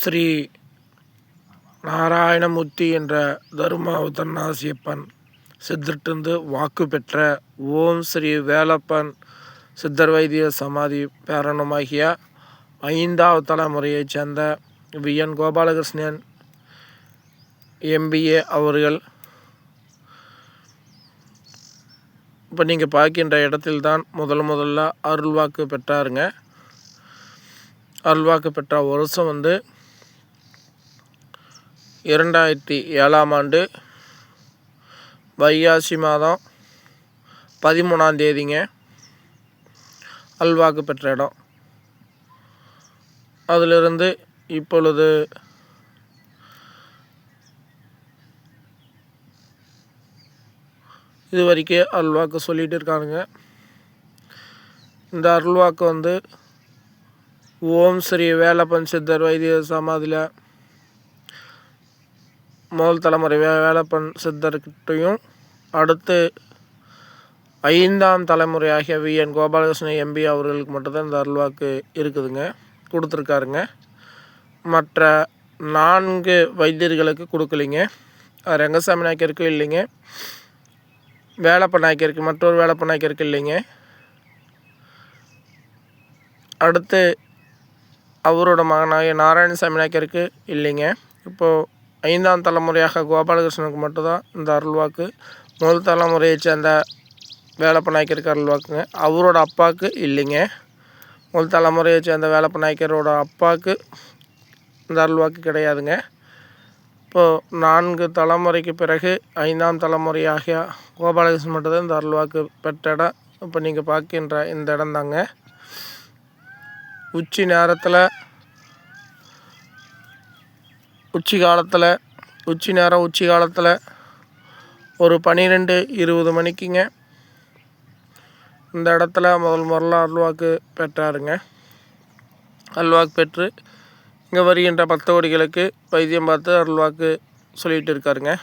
ஸ்ரீ நாராயணமூர்த்தி என்ற தருமாவதன்னாசியப்பன் சித்தர்ட்டிருந்து வாக்கு பெற்ற ஓம் ஸ்ரீ வேலப்பன் சித்தர் வைத்திய சமாதி பேரணுமாகிய ஐந்தாவது தலைமுறையைச் சேர்ந்த வி. என். கோபாலகிருஷ்ணன் எம்பிஏ அவர்கள். இப்போ நீங்கள் பார்க்கின்ற இடத்தில்தான் முதல் முதல்ல அருள்வாக்கு பெற்றாருங்க. அருள்வாக்கு பெற்ற வருஷம் வந்து இரண்டாயிரத்தி ஏழாம் ஆண்டு வைகாசி மாதம் பதிமூணாம் தேதிங்க. அல்வாக்கு பெற்ற இடம். அதிலிருந்து இப்பொழுது இது வரைக்கும் அல்வாக்கு சொல்லிகிட்டு இருக்கானுங்க. இந்த அருள்வாக்கு வந்து ஓம் ஸ்ரீ வேலப்பன் சித்தர் வைத்திய சமாதியில் முதல் தலைமுறை வே வேலப்பன் சித்தர்கிட்டையும் அடுத்து ஐந்தாம் தலைமுறையாகிய வி. என். கோபாலகிருஷ்ணன் எம்பி அவர்களுக்கு மட்டும்தான் இந்த அருள்வாக்கு இருக்குதுங்க கொடுத்துருக்காருங்க. மற்ற நான்கு வைத்தியர்களுக்கு கொடுக்கலிங்க. ரங்கசாமி நாயக்கருக்கும் இல்லைங்க. வேலப்ப நாயக்கருக்கு மற்றொரு வேலப்ப நாயக்கருக்கு இல்லைங்க. அடுத்து அவரோட மகனாகிய நாராயணசாமி நாயக்கருக்கு இல்லைங்க. இப்போது ஐந்தாம் தலைமுறையாக கோபாலகிருஷ்ணனுக்கு மட்டும்தான் இந்த அருள்வாக்கு. முதல் தலைமுறையை சேர்ந்த வேலப்ப நாயக்கருக்கு அருள்வாக்குங்க. அவரோட அப்பாவுக்கு இல்லைங்க. முதல் தலைமுறையை சேர்ந்த வேலப்ப நாயக்கரோட அப்பாவுக்கு இந்த அருள்வாக்கு கிடையாதுங்க. இப்போது நான்கு தலைமுறைக்கு பிறகு ஐந்தாம் தலைமுறையாகிய கோபாலகிருஷ்ணன் மட்டும்தான் இந்த அருள்வாக்கு பெற்ற இடம். இப்போ நீங்கள் பார்க்கின்ற இந்த இடம் தாங்க உச்சி நேரத்தில் உச்சி காலத்தில் உச்சி நேரம் உச்சி காலத்தில் ஒரு பன்னிரெண்டு இருபது மணிக்குங்க. இந்த இடத்துல முதல் முதல்ல அல்வாக்கு பெற்றாருங்க. அல்வாக்கு பெற்று இங்கே வருகின்ற பக்தகோடிகளுக்கு வைத்தியம் பார்த்து அருள்வாக்கு சொல்லிகிட்டு இருக்காருங்க.